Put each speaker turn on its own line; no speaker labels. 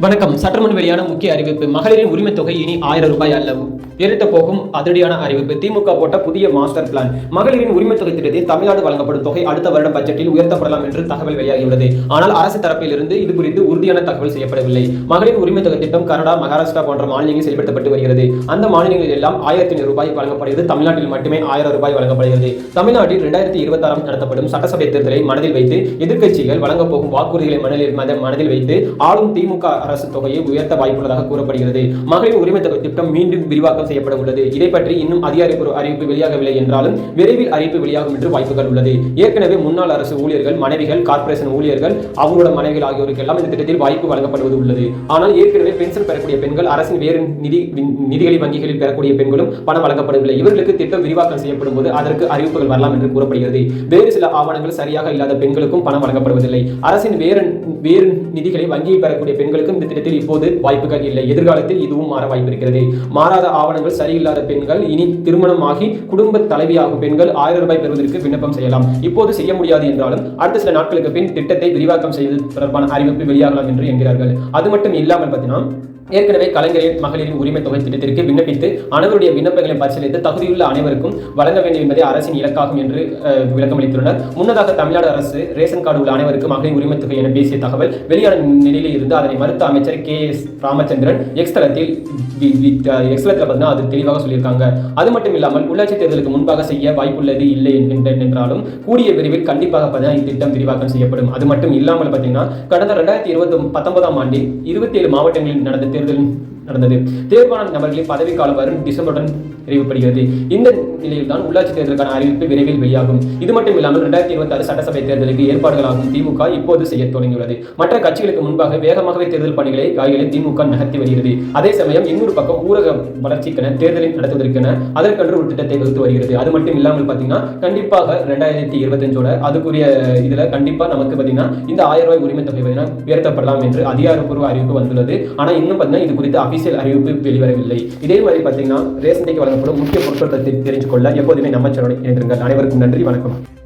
வணக்கம். சட்டமன்ற வெளியான முக்கிய அறிவிப்பு. மகளிரின் உரிமைத் தொகை இனி ஆயிரம் ரூபாய் அல்ல உயர்த்த போகும் அதிரடியான அறிவிப்பு. திமுக போட்ட புதிய மாஸ்டர் பிளான் மகளிரின் உரிமை தொகை திட்டத்தில் தமிழ்நாடு வழங்கப்படும் தொகை அடுத்த வருட பட்ஜெட்டில் உயர்த்தப்படலாம் என்று தகவல் வெளியாகியுள்ளது. ஆனால் அரசு தரப்பிலிருந்து இது குறித்து உறுதியான தகவல் செய்யப்படவில்லை. மகளிர் உரிமை தொகை திட்டம் கனடா மகாராஷ்டிரா போன்ற மாநிலங்களில் செயல்படுத்தப்பட்டு வருகிறது. அந்த மாநிலங்களில் எல்லாம் ஆயிரத்தி ஐநூறு ரூபாய் வழங்கப்படுகிறது. தமிழ்நாட்டில் மட்டுமே ஆயிரம் ரூபாய் வழங்கப்படுகிறது. தமிழ்நாட்டில் இரண்டாயிரத்தி இருபத்தாறாம் நடத்தப்படும் சட்டசபை தேர்தலை மனதில் வைத்து எதிர்க்கட்சிகள் வழங்கப் போகும் வாக்குறுதிகளை மனதில் மனதில் வைத்து ஆளும் திமுக அரசு தொகையை உயர்த்த வாய்ப்புள்ளதாக கூறப்படுகிறது. மகளிர் உரிமை தொகை திட்டம் மீண்டும் விரிவாக்கம் செய்யப்பட உள்ளது. இதை பற்றி இன்னும் அதிகாரப்பூர்வ அறிவிப்பு வெளியாகவில்லை என்றாலும் விரைவில் அறிவிப்பு வெளியாகும் என்று வாய்ப்புகள் உள்ளது. ஏற்கனவே முன்னாள் அரசு ஊழியர்கள் மனைவிகள் கார்ப்பரேஷன் ஊழியர்கள் அவங்களோட மனைவிகள் ஆகியோருக்கெல்லாம் இந்த திட்டத்தில் வாய்ப்பு வழங்கப்படுவது உள்ளது. ஆனால் ஏற்கனவே பென்ஷன் பெறக்கூடிய பெண்கள் அரசின் வேறு நிதி நிதிகளை வங்கிகளில் பெறக்கூடிய பெண்களும் பணம் வழங்கப்படவில்லை. இவர்களுக்கு திட்டம் விரிவாக்கம் செய்யப்படும் போது அதற்கு அறிவிப்புகள் வரலாம் என்று கூறப்படுகிறது. வேறு சில ஆவணங்கள் சரியாக இல்லாத பெண்களுக்கும் பணம் வழங்கப்படுவதில்லை. அரசின் வேறு வேறு நிதிகளை வங்கியில் பெறக்கூடிய பெண்களுக்கும் இந்த திட்டத்தில் இப்போது வாய்ப்புகள் இல்லை. எதிர்காலத்தில் இதுவும் மாற வாய்ப்பு இருக்கிறது மாறாத ஆவணங்கள் சரியில்லாத பெண்கள் இனி திருமணமாகி குடும்ப தலைவியாகும் பெண்கள் ஆயிரம் ரூபாய் பெறுவதற்கு விண்ணப்பம் செய்யலாம். இப்போது செய்ய முடியாது என்றாலும் அடுத்த சில நாட்களுக்கு பின் திட்டத்தை விரிவாக்கம் செய்வது தொடர்பான அறிவிப்பு வெளியாகலாம் என்று என்கிறார்கள். அது மட்டும் இல்லாமல் பார்த்தீங்கன்னா ஏற்கனவே கலைஞரின் மகளிரின் உரிமை தொகை திட்டத்திற்கு விண்ணப்பித்து அனைவருடைய விண்ணப்பங்களை பரிசீலித்து தகுதியுள்ள அனைவருக்கும் வழங்க வேண்டும் என்பதே அரசின் இலக்காகும் என்று விளக்கம் அளித்துள்ளனர். முன்னதாக தமிழ்நாடு அரசு ரேஷன் கார்டு உள்ள அனைவருக்கும் மகளிர் உரிமை தொகை என பேசிய தகவல் வெளியான நிலையில் இருந்து அதனை மறுத்த அமைச்சர் கே எஸ் ராமச்சந்திரன் எக்ஸ் தளத்தில் எக்ஸ் தளத்தில் பார்த்தீங்கன்னா அது தெளிவாக சொல்லியிருக்காங்க. அது மட்டும் இல்லாமல் உள்ளாட்சி தேர்தலுக்கு முன்பாக செய்ய வாய்ப்புள்ளது இல்லை என்ற- என்றாலும் கூடிய விரைவில் கண்டிப்பாக பார்த்தீங்கன்னா இத்திட்டம் விரிவாக்கம் செய்யப்படும். அது மட்டும் இல்லாமல் பார்த்தீங்கன்னா கடந்த ரெண்டாயிரத்தி இருபத்தி பத்தொன்பதாம் ஆண்டில் இருபத்தி ஏழு மாவட்டங்களில் நடந்த தேர்தல் நடந்தது. தேர்வான நபர்களின் பதவிக்காலம் வரும் டிசம்பருடன் அறிவிக்கப்படுகிறது இந்த நிலையில் தான் உள்ளாட்சி தேர்தலுக்கான அறிவிப்பு விரைவில் வெளியாகும். இது மட்டும் இல்லாமல் இரண்டாயிரத்தி இருபத்தி ஆறு சட்டசபை தேர்தலுக்கு ஏற்பாடுகளாகும் திமுக இப்போது செய்ய தொடங்கியுள்ளது. மற்ற கட்சிகளுக்கு முன்பாக வேகமாகவே தேர்தல் பணிகளை காய்களை திமுக நகர்த்தி வருகிறது. அதே சமயம் இன்னொரு பக்கம் ஊரக வளர்ச்சிக்கென தேர்தலை நடத்துவதற்கென அதற்கென்று ஒரு திட்டத்தை வகுத்து வருகிறது. அது மட்டும் இல்லாமல் பார்த்தீங்கன்னா கண்டிப்பாக ரெண்டாயிரத்தி இருபத்தஞ்சோட அதுக்குரிய இதுல கண்டிப்பா நமக்கு பார்த்தீங்கன்னா இந்த ஆயிரம் ரூபாய் உரிமை தொகை பார்த்தீங்கன்னா உயர்த்தப்படலாம் என்று அதிகாரப்பூர்வ அறிவிப்பு வந்துள்ளது. ஆனா இன்னும் பார்த்தீங்கன்னா இது குறித்து அபிஷியல் அறிவிப்பு வெளிவரவில்லை. இதே மாதிரி பார்த்தீங்கன்னா ரேஷன் வழங்கப்படும் முக்கிய பொருட்கள் தெரிஞ்சு கொள்ள எப்போதுமே நம்ம சேனலை இணைந்திருங்கள். அனைவருக்கும் நன்றி வணக்கம்.